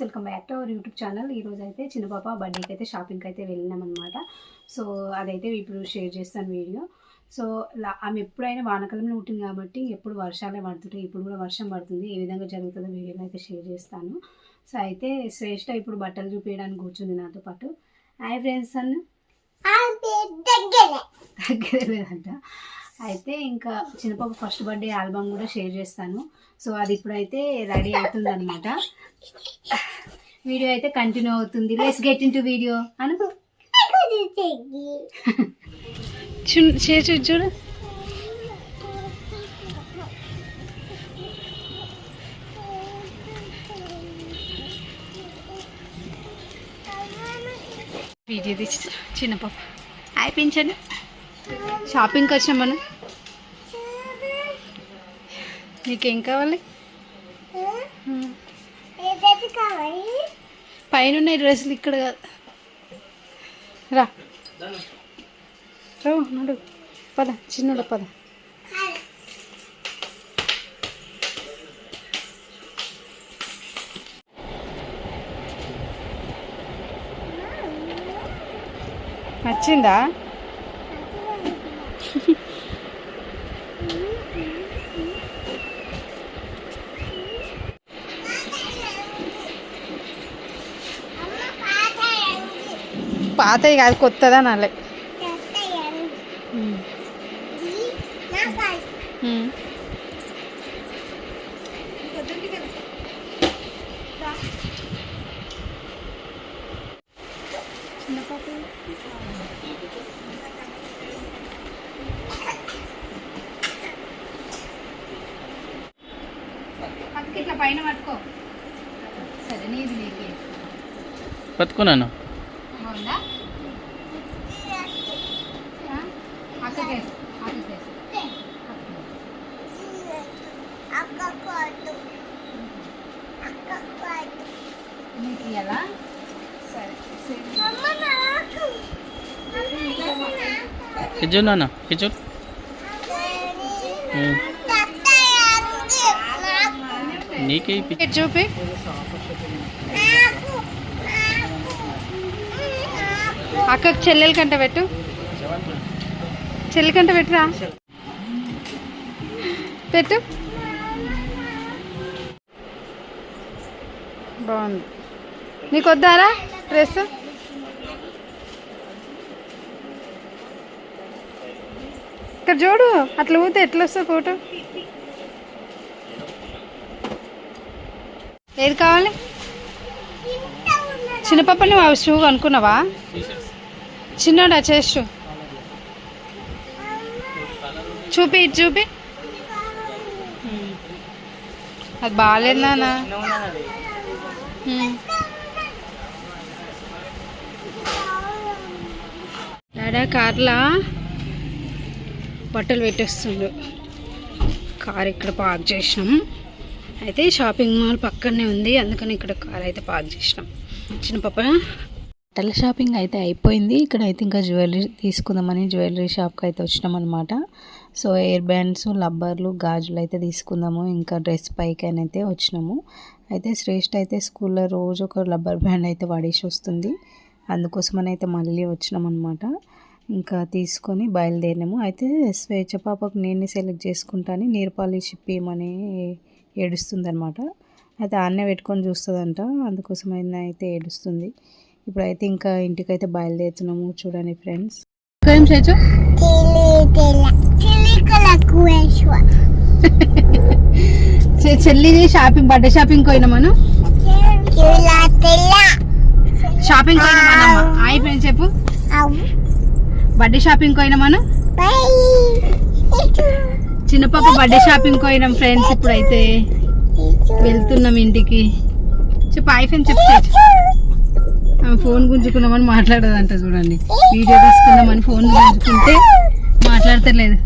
Friends welcome back to our YouTube channel. ఈ రోజు అయితే చిన్న పాప బర్త్డేకి అయితే షాపింగ్కి అయితే వెళ్ళినాం అనమాట సో అదైతే ఇప్పుడు షేర్ చేస్తాను వీడియో. సో ఆమె ఎప్పుడైనా వానకాలంలో పుట్టింది కాబట్టి ఎప్పుడు వర్షాలే పడుతుంటాయి. ఇప్పుడు కూడా వర్షం పడుతుంది. ఏ విధంగా జరుగుతుందో వీడియోలో అయితే షేర్ చేస్తాను. సో అయితే శ్రేష్ఠ ఇప్పుడు బట్టలు చూపించడానికి కూర్చుంది నాతో పాటు. హాయ్ ఫ్రెండ్స్ అన్న. అయితే ఇంకా చిన్నపాప ఫస్ట్ బర్త్డే ఆల్బమ్ కూడా షేర్ చేస్తాను. సో అది ఇప్పుడైతే రెడీ అవుతుంది అనమాట వీడియో అయితే కంటిన్యూ అవుతుంది. Let's get in to video అనుకో. చూడు చూడు. వీడియో తీసి చిన్న పాప. అయిపించండి షాపింగ్కి వచ్చాం మనం. నీకేం కావాలి? పైన ఉన్నాయి డ్రెస్సులు ఇక్కడ కాదు. రా నడు. పద చిన్నడు పద. నచ్చిందా? పాతవి కాదు కొత్తదా నాలే ఇట్లా పైన పట్టుకో. సరే నీది నీకే. పట్టుకున్నాను నీకు నాన్న ఇజ్జు నీకే. చూపి. అక్కకు చెల్లెల కంట పెట్టు. చెల్లి కంట పెట్టురా? పెట్టు. బాగుంది. నీకు వద్దారా డ్రెస్? ఇక్కడ చూడు అట్లా ఊతే ఎట్లా వస్తావు ఫోటో? ఏది కావాలి? చిన్నపప్పని నువ్వు అవి షూ అనుకున్నావా? చిన్నోడా చేసు చూపి ఇటు చూపి. అది బాగాలేదు నాన్న. డాడా కార్లా? బట్టలు పెట్టేస్తుండు. కార్ ఇక్కడ పార్క్ చేసినాం. అయితే షాపింగ్ మాల్ పక్కనే ఉంది అందుకని ఇక్కడ కార్ అయితే పార్క్ చేసినాం. చిన్న పాప. బట్టల షాపింగ్ అయితే అయిపోయింది. ఇక్కడ అయితే ఇంకా జ్యువెలరీ తీసుకుందామని జ్యువెలరీ షాప్కి అయితే వచ్చినాం అనమాట సో ఎయిర్ బ్యాండ్స్ లబ్బర్లు గాజులు అయితే తీసుకుందాము. ఇంకా డ్రెస్ పైకి అయితే వచ్చినాము. అయితే శ్రేష్ఠ అయితే స్కూల్లో రోజు ఒక రబ్బర్ బ్యాండ్ అయితే వాడేసి వస్తుంది. అందుకోసమని అయితే మళ్ళీ వచ్చినాం అనమాట ఇంకా తీసుకొని బయలుదేరినాము. అయితే స్వేచ్ఛ పాపకు నేనే సెలెక్ట్ చేసుకుంటాను నీరు పాలిష్ ఇప్పమని ఏడుస్తుందనమాట అయితే ఆన్నే పెట్టుకొని చూస్తుందంట. అందుకోసం అయినా అయితే ఏడుస్తుంది. ఇప్పుడైతే ఇంకా ఇంటికైతే బయలుదేరుతున్నాము చూడండి ఫ్రెండ్స్. ఏం చేయొచ్చు చెల్లిది షాపింగ్ బర్త్డే. షాపింగ్ పోయినా మనం షాపింగ్ అయిపోయింది చెప్పు. బర్త్డే షాపింగ్ పోయినా మనం చిన్న పాప బర్త్డే షాపింగ్ పోయినాం ఫ్రెండ్స్ ఇప్పుడైతే. వెళ్తున్నాం ఇంటికి. చెప్పు ఐఫోన్ చెప్పు చేచు. ఆమె ఫోన్ గుంజుకున్నామని మాట్లాడదంట చూడండి. వీడియో తీసుకుందామని ఫోన్ గుంజుకుంటే మాట్లాడతలేదు.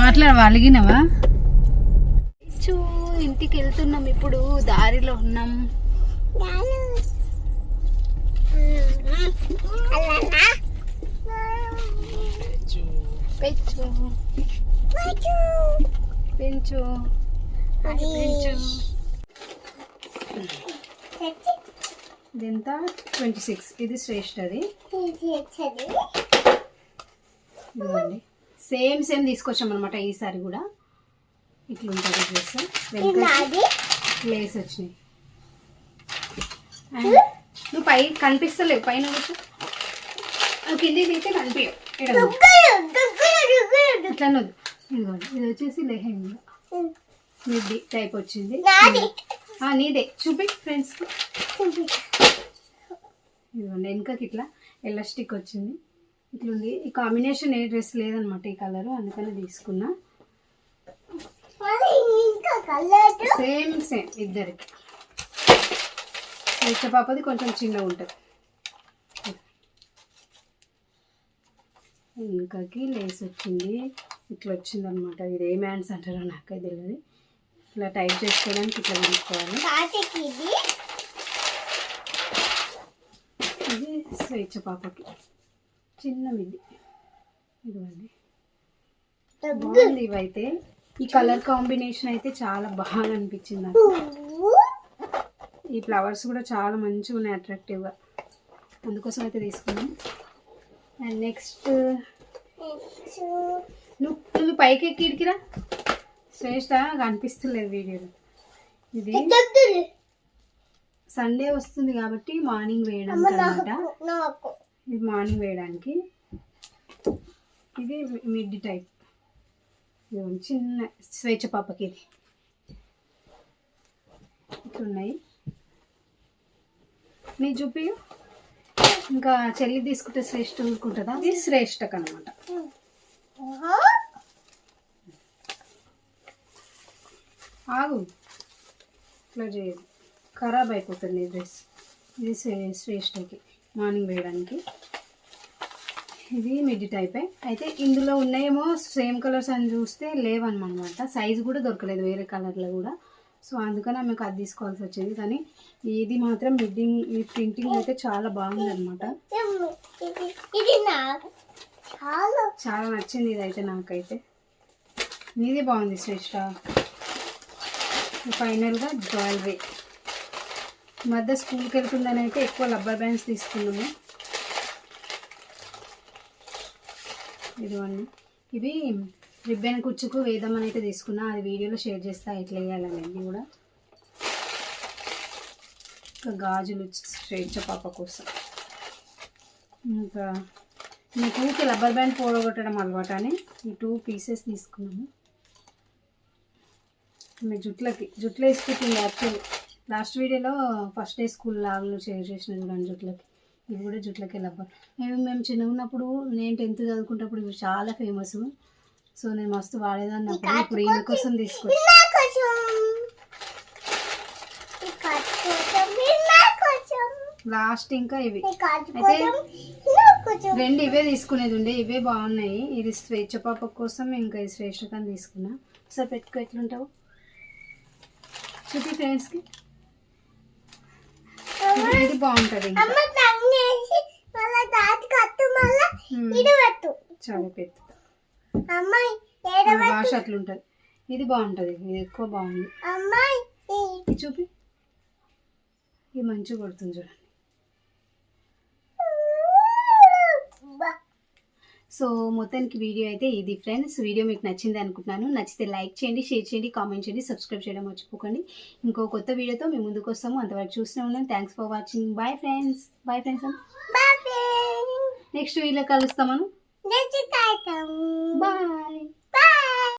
మాట్లాడ అలిగినవా? చూ ఇంటికి వెళ్తున్నాం ఇప్పుడు దారిలో ఉన్నాం. పెంచు. పెంచు. అది పెంచు. ఇదంతా ట్వంటీ సిక్స్. ఇది శ్రేష్ఠది. ఇదిగోండి. సేమ్ సేమ్ తీసుకొచ్చాం అనమాట ఈసారి కూడా. ఇట్లా ఉంటుంది వెనక లేస్ వచ్చినాయి. నువ్వు పై కనిపిస్తలేవు పైన నువ్వు కింది తీస్తే కనిపించవు ఇట్లా ఇదిగోండి ఇది వచ్చేసి లెహెంగా. మిడ్డి టైప్ వచ్చింది. నీదే. చూపి ఫ్రెండ్స్కి ఇదిగోండి వెనకకి ఇట్లా ఎలాస్టిక్ వచ్చింది. ఇట్లా ఉంది ఈ కాంబినేషన్ ఏ డ్రెస్ లేదనమాట ఈ కలర్ అందుకని తీసుకున్నా. సేమ్ సేమ్ ఇద్దరికి ఇచ్చ పాపది కొంచెం చిన్నగా ఉంటుంది. ఇంకాకి లేస్ వచ్చింది. ఇట్లా వచ్చింది అనమాట ఇది ఏ మ్యాన్స్ అంటారో నాకైతే తెలియదు ఇట్లా టైప్ చేసుకోవడానికి ఇట్లా తీసుకోవాలి. ఇది? స్వేచ్ఛ పాపకి. చిన్నది ఇది. ఇదిగోండి. బాగుంది ఇవైతే. ఈ కలర్ కాంబినేషన్ అయితే చాలా బాగా అనిపించింది నాకు. ఈ ఫ్లవర్స్ కూడా చాలా మంచిగా ఉన్నాయి అట్రాక్టివ్గా అందుకోసం అయితే తీసుకున్నాం అండ్ నెక్స్ట్ నువ్వు నువ్వు పైకి ఎక్కి ఇడికిరా శ్రేష్ట కనిపిస్తలేదు వీడియోలో ఇది సండే వస్తుంది కాబట్టి మార్నింగ్ వేయడానికి అనమాట ఇది మార్నింగ్ వేయడానికి. ఇది మిడ్ టైప్ ఇదిగోండి చిన్న స్వేచ్ఛ పాపకి ఇది. ఇట్లున్నాయి. నీ చూపి ఇంకా చెల్లి తీసుకుంటే శ్రేష్ఠ ఊరుకుంటుందా? ఇది శ్రేష్ఠకు అనమాట ఆగు. ఇట్లా చేయదు ఖరాబ్ అయిపోతుంది డ్రెస్. ఇది శ్రేష్ఠకి. మార్నింగ్ వేయడానికి. ఇది మిడ్ టైపే అయితే ఇందులో ఉన్నాయేమో సేమ్ కలర్స్ అని చూస్తే లేవన్నమాట. సైజు కూడా దొరకలేదు వేరే కలర్లో కూడా. సో అందుకని ఆమెకు అది తీసుకోవాల్సి వచ్చింది. కానీ ఇది మాత్రం మిడ్డింగ్ ఈ ప్రింటింగ్ అయితే చాలా బాగుంది అనమాట ఇది చాలా నచ్చింది ఇదైతే నాకైతే. నీది బాగుంది శ్రేష్ట. ఫైనల్గా జ్యువెలరీ. మధ్య స్కూల్కి వెళ్తుందని అయితే ఎక్కువ రబ్బర్ బ్యాండ్స్ తీసుకున్నాము. ఇదిగోండి. ఇవి రిబ్బెన్ కుచ్చుకు వేదమని అయితే తీసుకున్నా. అది వీడియోలో షేర్ చేస్తా ఎట్లా వేయాలనేది కూడా. ఇంకా గాజులు స్వేచ్ఛ పాప కోసం. ఇంకా మీకు రబ్బర్ బ్యాండ్ పోడగొట్టడం అలవాటు అని ఈ టూ పీసెస్ తీసుకున్నాము. మీ జుట్లకి జుట్లు వేసుకుంటుంది యాక్చువల్లీ లాస్ట్ వీడియోలో ఫస్ట్ డే స్కూల్ లాగ్లో షేర్ చేసిన చూడండి జుట్లకి. ఇవి కూడా జుట్లకి రబ్బర్ మేము మేము చిన్నగా ఉన్నప్పుడు నేను టెన్త్ చదువుకున్నప్పుడు ఇవి చాలా ఫేమస్ సో నేను మస్తు వాడేదాన్ని అప్పుడు. ఇప్పుడు ఈయన కోసం తీసుకొచ్చి లాస్ట్ ఇంకా ఇవి. అయితే రెండు ఇవే తీసుకునేది ఉండే. ఇవే బాగున్నాయి. ఇది స్వేచ్ఛ పాప కోసం ఇంకా ఈ శ్రేష్ఠకని తీసుకున్నా. సార్ పెట్టుకో ఎట్లుంటావు? చూపి ఫ్రెండ్స్కి ఇది- ఇది బాగుంటుంది ఇంకా అమ్మ తన్నేసి మళ్ళా దాటి కట్టు మళ్ళా Hmm. ఇది చాలా పెద్ద ఏడ భాష అట్లుంటుంది ఇది బాగుంటుంది. ఇది ఎక్కువ బాగుంది. చూపి. ఇది మంచిగా కొడుతుంది చూడండి. సో మొత్తానికి వీడియో అయితే ఇది ఫ్రెండ్స్ వీడియో మీకు నచ్చింది అనుకుంటున్నాను. నచ్చితే లైక్ చేయండి షేర్ చేయండి కామెంట్ చేయండి సబ్స్క్రైబ్ చేయడం మర్చిపోకండి. ఇంకో కొత్త వీడియోతో మేము ముందుకు వస్తాము. అంతవరకు చూస్తూనే ఉన్నాం thanks for watching bye friends bye friends bye next video కలుస్తామను next time bye